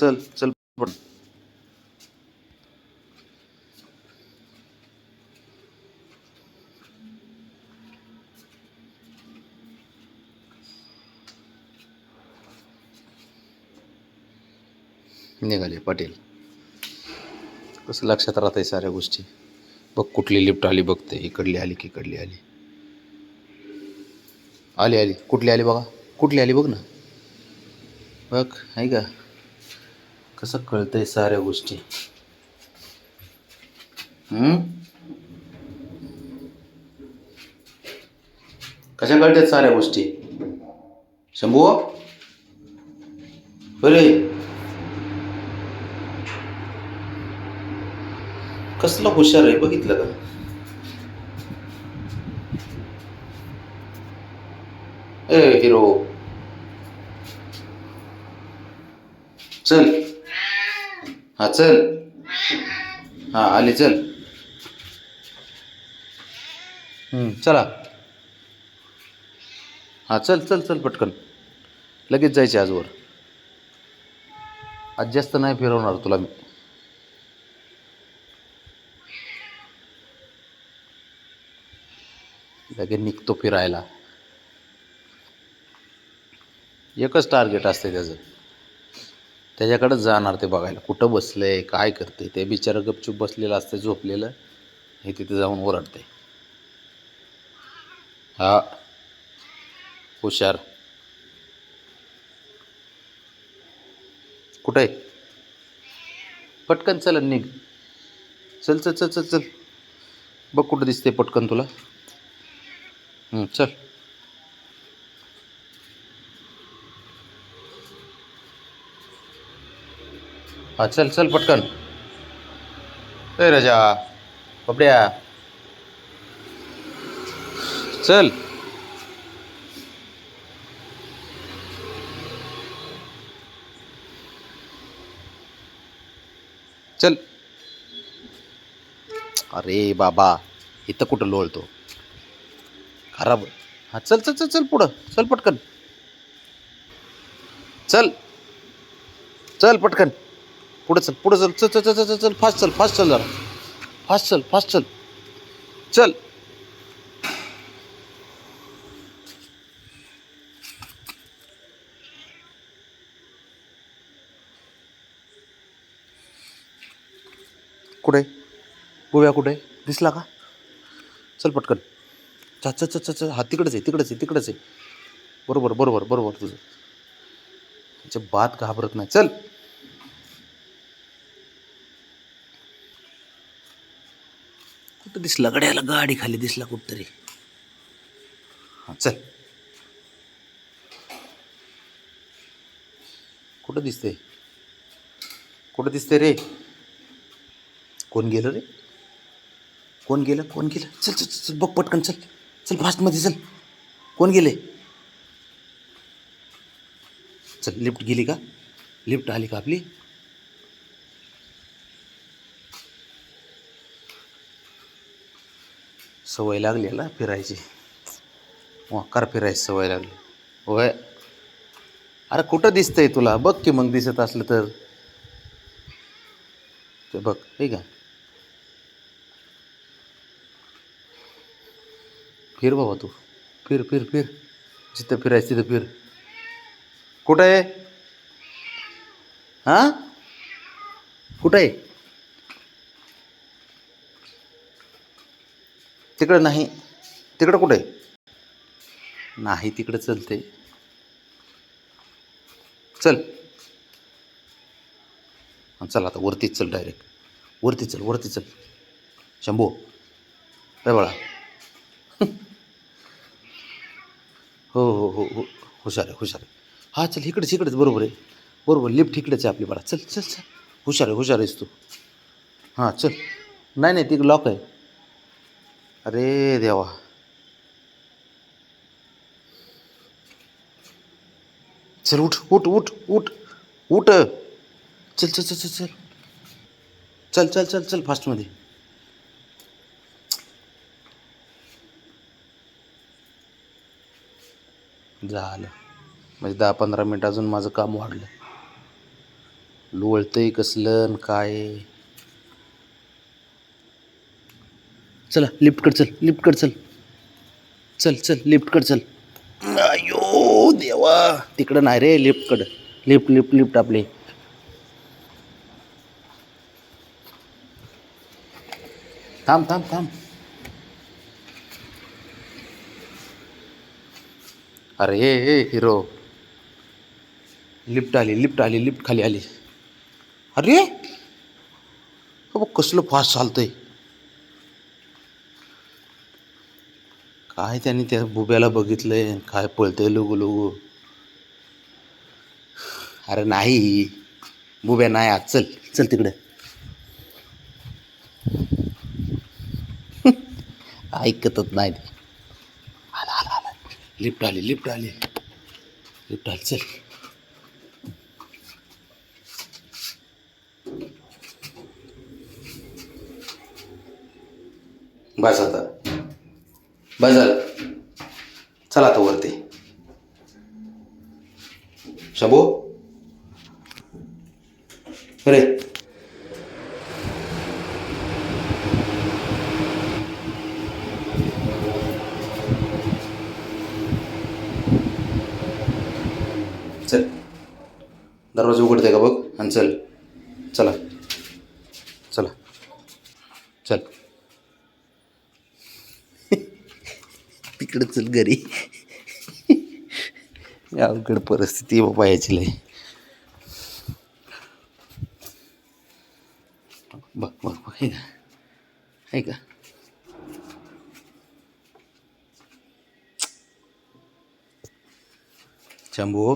चल चल निघाले पाटील। कसं लक्षात राहत आहे साऱ्या गोष्टी. बघ कुठली लिफ्ट आली बघते, इकडली आली की इकडली आली. आली आली. कुठली आली बघा. कुठली आली बघ ना. बघ, आहे का? कसं कळतंय साऱ्या गोष्टी? हम्म? कशा कळतात साऱ्या गोष्टी? शंभू? बरे कसलं हुशार आहे बघितलं का? ए हिरो! चल. हा चल. हा आली चल. चला. हा चल चल चल पटकन. लगेच जायचे आजवर आज जास्त नाही फिरवणार तुला मी. लगेच निघतो फिरायला. एकच टार्गेट असते त्याचं. त्याच्याकडंच जाणार ते बघायला. कुठं बसलं आहे काय करते ते बिचारं गपचूप बसलेलं असतं झोपलेलं. हे तिथे जाऊन ओरडते हा. हुशार. कुठं आहे? पटकन चल निघ. चल चल चल चल चल. बघ कुठं दिसते पटकन तुला. चल. हा चल चल पटकन. ए रजा बबड्या चल. चल. अरे बाबा इथं कुठं लोळतो? खराब. हा चल चल चल चल पुढं. चल पटकन. चल. चल पटकन. पुढं चल पुढं चल चल चल चल चल चल फास्ट चल फास्ट चल जरा. फास्ट चल फास्ट चल. चल. कुठे? गोव्या कुठे? दिसला का? चल पटकन. चा च च च हा तिकडंच आहे तिकडंच आहे तिकडंच आहे. बरोबर बरोबर बरोबर तुझं. त्याच्या बात घाबरत नाही. चल. कुठं दिसला गड्याला गाडी खाली दिसला कुठतरी. हां चल. कुठं दिसते कुठं दिसते रे? कोण गेलं रे? कोण गेलं? कोण गेलं? चल चल चल चल बघ पटकन चल. चल फास्टमध्ये चल. कोण गेले? चल लिफ्ट गेली का? लिफ्ट आली का आपली? सवय लागली ना फिरायची. वाकार फिरायची सवय लागली. होय. अरे कुठं दिसतंय तुला? बघ की मग दिसत असलं तर. ते बघ हे का फिर बाबा तू. फिर फिर फिर. जिथं फिरायचं तिथं फिर. कुठं आहे? हां? कुठं आहे? तिकडं नाही. तिकडं कुठं? आहे नाही तिकडं चलते चल. चल आता वरतीच चल डायरेक्ट वरती चल वरती चल. शंभू. काय बाळा. हो हो हो हो हुशार आहे हुशार आहे. हां चल इकडेच इकडेच बरोबर आहे. बरोबर लिफ्ट इकडेच आहे आपली बाळा. चल चल चल. हुशार आहे हुशार आहेस तू. हां चल. नाही नाही ती लॉक आहे. अरे देवा. चल उठ उठ उठ उठ उठ. चल चल चल चल चल. चल चल चल चल फास्टमध्ये. झालं. म्हणजे दहा पंधरा मिनिट अजून माझं काम वाढलं. लोळतंय कसलं काय? चला लिफ्टकड चल लिफ्टकड चल. चल चल लिफ्टकड चल. अयो देवा. तिकडं नाही रे लिफ्टकडं. लिफ्ट लिफ्ट लिफ्ट आपली. थांब थांब थांब. अरे हे हिरो. लिफ्ट आली लिफ्ट आली लिफ्ट खाली आली. अरे कसलं फास्ट चालतंय. काय त्यांनी त्या बुब्याला बघितलंय? काय पळतंय लोगू लोगू? अरे नाही. बुब्या नाही आज चल चल तिकडे. ऐकतच नाही ते. आला आला आला. लिफ्ट आली लिफ्ट आली. लिफ्ट आली चल. बस आता. बजल. झालं चला आता वरती. शंभू? अरे. चल. दरवाजा उघडते का बघ? आणि चल. चला. चला. चल. तिकडं चल घरी अवघड परिस्थिती बाबा याची लय बघ बघ बघ ऐका का? आहे का? शंभू.